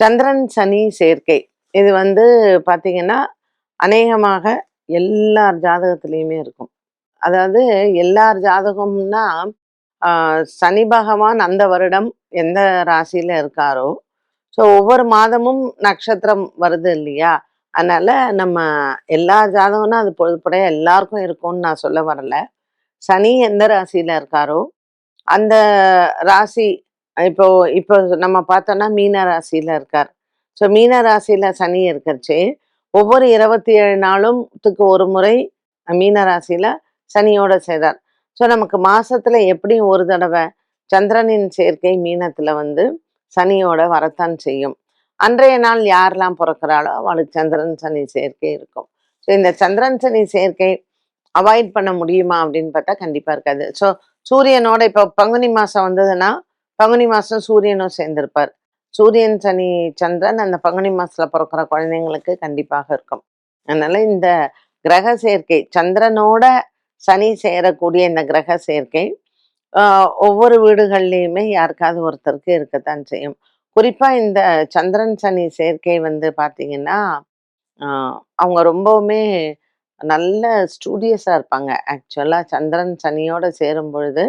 சந்திரன் சனி சேர்க்கை. இது வந்து பார்த்தீங்கன்னா அநேகமாக எல்லார் ஜாதகத்திலையுமே இருக்கும். அதாவது எல்லார் ஜாதகம்னா சனி பகவான் அந்த வருடம் எந்த ராசியில் இருக்காரோ ஸோ ஒவ்வொரு மாதமும் நட்சத்திரம் வருது இல்லையா? அதனால் நம்ம எல்லா ஜாதகம்னா அது பொழுதுபடையாக எல்லாருக்கும் இருக்கும்னு நான் சொல்ல வரல. சனி எந்த ராசியில் இருக்காரோ அந்த ராசி இப்போ இப்போ நம்ம பார்த்தோம்னா மீன ராசியில இருக்கார். ஸோ மீன ராசியில சனி இருக்கிறச்சு. ஒவ்வொரு இருபத்தி ஏழு நாளும்த்துக்கு ஒரு முறை மீன ராசியில சனியோட செய்தார் ஸோ நமக்கு மாசத்துல எப்படியும் ஒரு தடவை சந்திரனின் சேர்க்கை மீனத்துல வந்து சனியோட வரத்தான் செய்யும். அன்றைய நாள் யாரெல்லாம் பிறக்கிறாளோ அவளுக்கு சந்திரன் சனி சேர்க்கை இருக்கும். ஸோ இந்த சந்திரன் சனி சேர்க்கை அவாய்ட் பண்ண முடியுமா அப்படின்னு பார்த்தா கண்டிப்பா இருக்காது. ஸோ சூரியனோட இப்போ பங்குனி மாசம் வந்ததுன்னா பங்குனி மாதம் சூரியனும் சேர்ந்திருப்பார். சூரியன் சனி சந்திரன் அந்த பங்குனி மாசத்துல பிறக்கிற குழந்தைங்களுக்கு கண்டிப்பாக இருக்கும். அதனால இந்த கிரக சேர்க்கை சந்திரனோட சனி சேரக்கூடிய இந்த கிரக சேர்க்கை ஒவ்வொரு வீடுகள்லையுமே யாருக்காவது ஒருத்தருக்கு இருக்கத்தான் செய்யும். குறிப்பா இந்த சந்திரன் சனி சேர்க்கை வந்து பாத்தீங்கன்னா அவங்க ரொம்பவுமே நல்ல ஸ்டூடியஸாக இருப்பாங்க. ஆக்சுவலாக சந்திரன் சனியோட சேரும் பொழுது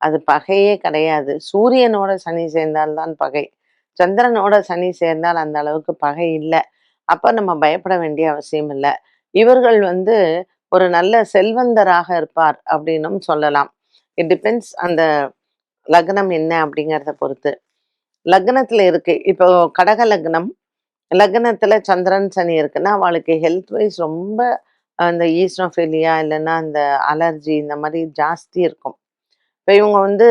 அது பகையே கிடையாது. சூரியனோட சனி சேர்ந்தால்தான் பகை. சந்திரனோட சனி சேர்ந்தால் அந்த அளவுக்கு பகை இல்லை. அப்போ நம்ம பயப்பட வேண்டிய அவசியம் இல்லை. இவர்கள் வந்து ஒரு நல்ல செல்வந்தராக இருப்பார் அப்படின்னும் சொல்லலாம். இட் டிபெண்ட்ஸ் அந்த லக்னம் என்ன அப்படிங்கிறத பொறுத்து. லக்னத்தில் இருக்கு. இப்போ கடக லக்னம். லக்னத்தில் சந்திரன் சனி இருக்குன்னா அவளுக்கு ஹெல்த் வைஸ் ரொம்ப அந்த ஈஸ்னோஃபீலியா இல்லைன்னா அந்த அலர்ஜி இந்த மாதிரி ஜாஸ்தி இருக்கும். இப்போ இவங்க வந்து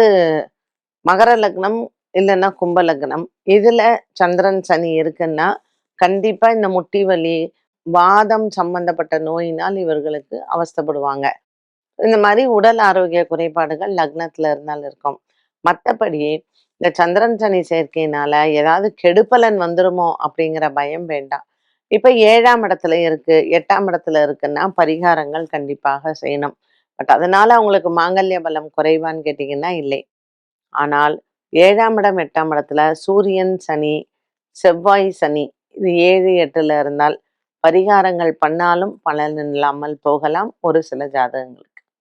மகர லக்னம் இல்லைன்னா கும்ப லக்னம். இதில் சந்திரன் சனி இருக்குன்னா கண்டிப்பாக இந்த முட்டி வலி வாதம் சம்பந்தப்பட்ட நோயினால் இவர்களுக்கு அவஸ்தைப்படுவாங்க. இந்த மாதிரி உடல் ஆரோக்கிய குறைபாடுகள் லக்னத்தில் இருந்தால் இருக்கும். மற்றபடி இந்த சந்திரன் சனி சேர்க்கையினால ஏதாவது கெடுப்பலன் வந்துருமோ அப்படிங்கிற பயம் வேண்டாம். இப்போ ஏழாம் இடத்துல இருக்கு எட்டாம் இடத்துல இருக்குன்னா பரிகாரங்கள் கண்டிப்பாக செய்யணும். பட் அதனால அவங்களுக்கு மாங்கல்ய பலம் குறைவான்னு கேட்டீங்கன்னா இல்லை. ஆனால் ஏழாம் இடம் எட்டாம் இடத்துல சூரியன் சனி செவ்வாய் சனி இது ஏழு எட்டுல இருந்தால் பரிகாரங்கள் பண்ணாலும் பலன் இல்லாமல் போகலாம். ஒரு சில ஜாதகங்கள்